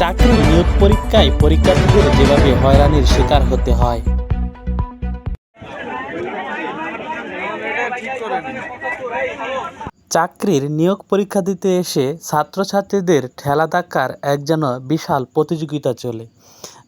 চাকরি নিয়োগ পরীক্ষায় পরীক্ষার্থীদের যেভাবে হয়রানির শিকার হতে হয়। চাকরির নিয়োগ পরীক্ষা দিতে এসে ছাত্রছাত্রীদের ঠেলা ধাক্কার এক যেন বিশাল প্রতিযোগিতা চলে।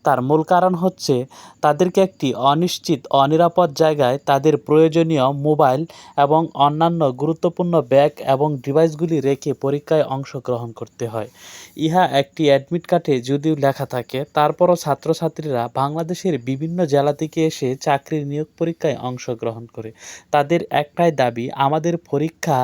তার মূল কারণ হচ্ছে তাদেরকে একটি অনিশ্চিত, অনিরাপদ জায়গায় তাদের প্রয়োজনীয় মোবাইল এবং অন্যান্য গুরুত্বপূর্ণ ব্যাগ এবং ডিভাইসগুলি রেখে পরীক্ষায় অংশগ্রহণ করতে হয়। ইহা একটি অ্যাডমিট কার্ডে যদিও লেখা থাকে, তারপরও ছাত্রছাত্রীরা বাংলাদেশের বিভিন্ন জেলা থেকে এসে চাকরির নিয়োগ পরীক্ষায় অংশগ্রহণ করে। তাদের একটাই দাবি, আমাদের পরীক্ষা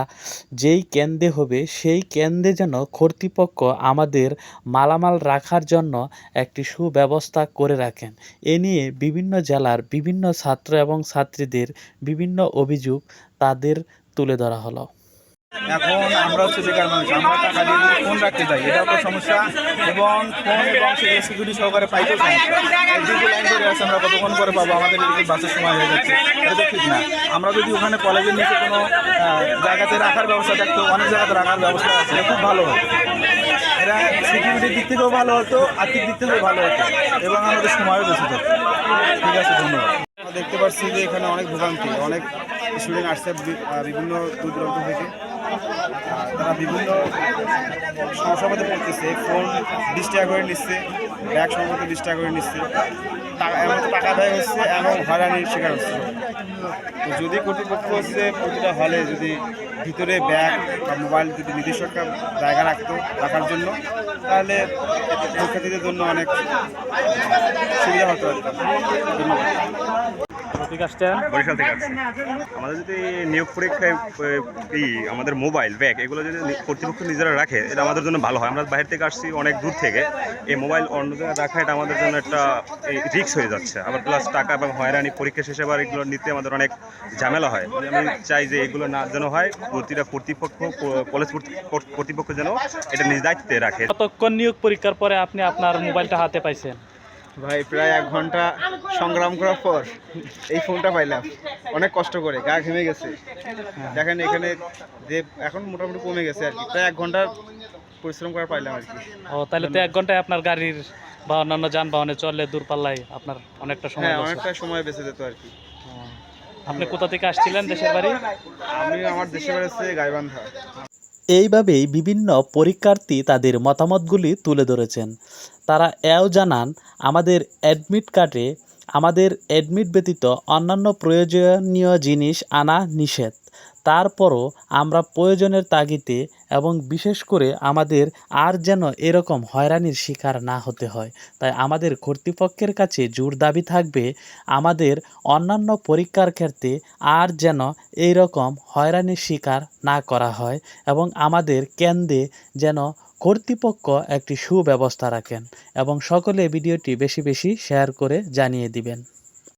যেই কেন্দ্রে হবে, সেই কেন্দ্রে যেন কর্তৃপক্ষ আমাদের মালামাল রাখার জন্য একটি সুব্যবস্থা করে রাখেন। এ নিয়ে বিভিন্ন জেলার বিভিন্ন ছাত্র এবং ছাত্রীদের বিভিন্ন অভিযোগ তাদের তুলে ধরা হলো। এখন আমরা হচ্ছে বেকার মানুষ আমরা টাকা দিয়ে যদি ফোন রাখতে চাই এটা তো সমস্যা এবং ফোন এবং সিকিউরিটি সহকারে ধরে আছে, আমরা কতক্ষণ করে পাবো? আমাদের এদিকে বাসের সময় হয়ে যাচ্ছে, এটা ঠিক না। আমরা যদি ওখানে কলেজের নিচে কোনো জায়গাতে রাখার ব্যবস্থা থাকতো, অনেক জায়গাতে রাখার ব্যবস্থা আছে খুব ভালো হতো এরা সিকিউরিটির দিক থেকেও ভালো হতো, আর্থিক দিক থেকেও ভালো হতো, এবং আমাদের সময়ও বেশি থাকতো। ঠিক আছে, ধন্যবাদ। আমরা দেখতে পাচ্ছি যে এখানে অনেক ভোগান্তি, অনেক স্টুডেন্ট আসছে বিভিন্ন দূর দূরান্ত থেকে তারা বিভিন্ন সমস্যার মধ্যে পড়তেছে ফোন বিশ করে নিচ্ছে ব্যাগ সম্ভবত বিশ করে নিচ্ছে। টাকা এমন ব্যয় হচ্ছে এবং হয়রানির শিকার হচ্ছে। তো যদি কর্তৃপক্ষ হচ্ছে, প্রতিটা হলে যদি ভিতরে ব্যাগ বা মোবাইল যদি নির্দিষ্ট একটা জায়গা রাখতো রাখার জন্য, তাহলে শিক্ষার্থীদের জন্য অনেক সুবিধা হতো ধন্যবাদ। বরিশাল থেকে আসছি। আমাদের যদি নিয়োগ পরীক্ষায় এই আমাদের মোবাইল ব্যাগ এগুলো যদি কর্তৃপক্ষ নিজেরা রাখে এটা আমাদের জন্য ভালো হয়। আমরা বাইরে থেকে আসছি অনেক দূর থেকে। এই মোবাইল অন্য জায়গায় রাখা এটা আমাদের জন্য একটা রিক্স হয়ে যাচ্ছে। আবার প্লাস টাকা এবং হয়রানি পরীক্ষা শেষে আবার এগুলো নিতে আমাদের অনেক ঝামেলা হয়। আমি চাই যে এগুলো না যেন হয় প্রতিটা কর্তৃপক্ষ কলেজ কর্তৃ- কর্তৃপক্ষ যেন এটা নিজ দায়িত্বে রাখে। কতক্ষণ নিয়োগ পরীক্ষার পরে আপনি আপনার মোবাইলটা হাতে পাইছেন? ভাই প্রায় এক ঘণ্টা সংগ্রাম করার পর এই ফোনটা পাইলাম। অনেক কষ্ট করে গা ঘেমে গেছে। দেখেন এখানে যে এখন মোটামুটি কমে গেছে আর কি প্রায় এক ঘণ্টা পরিশ্রম করার পাইলাম আর কি। ও তাহলে তো এক ঘন্টায় আপনার গাড়ির বা অন্যান্য যানবাহনে চললে দূরপাল্লায় আপনার অনেকটা সময় হ্যাঁ অনেকটা সময় বেঁচে যেত আর কি। আপনি কোথা থেকে আসছিলেন দেশের বাড়ি? আমি আমার দেশের বাড়ি হচ্ছে গাইবান্ধা। এইভাবেই বিভিন্ন পরীক্ষার্থী তাদের মতামতগুলি তুলে ধরেছেন। তারা এও জানান আমাদের অ্যাডমিট কার্ডে আমাদের অ্যাডমিট ব্যতীত অন্যান্য প্রয়োজনীয় জিনিস আনা নিষেধ। তারপরও আমরা প্রয়োজনের তাগিদে এবং বিশেষ করে আমাদের আর যেন এরকম হয়রানির শিকার না হতে হয়। তাই আমাদের কর্তৃপক্ষের কাছে জোর দাবি থাকবে, আমাদের অন্যান্য পরীক্ষার ক্ষেত্রে আর যেন এই রকম হয়রানির শিকার না করা হয় এবং আমাদের কেন্দ্রে যেন কর্তৃপক্ষ একটি সুব্যবস্থা রাখেন এবং সকলে ভিডিওটি বেশি বেশি শেয়ার করে জানিয়ে দিবেন।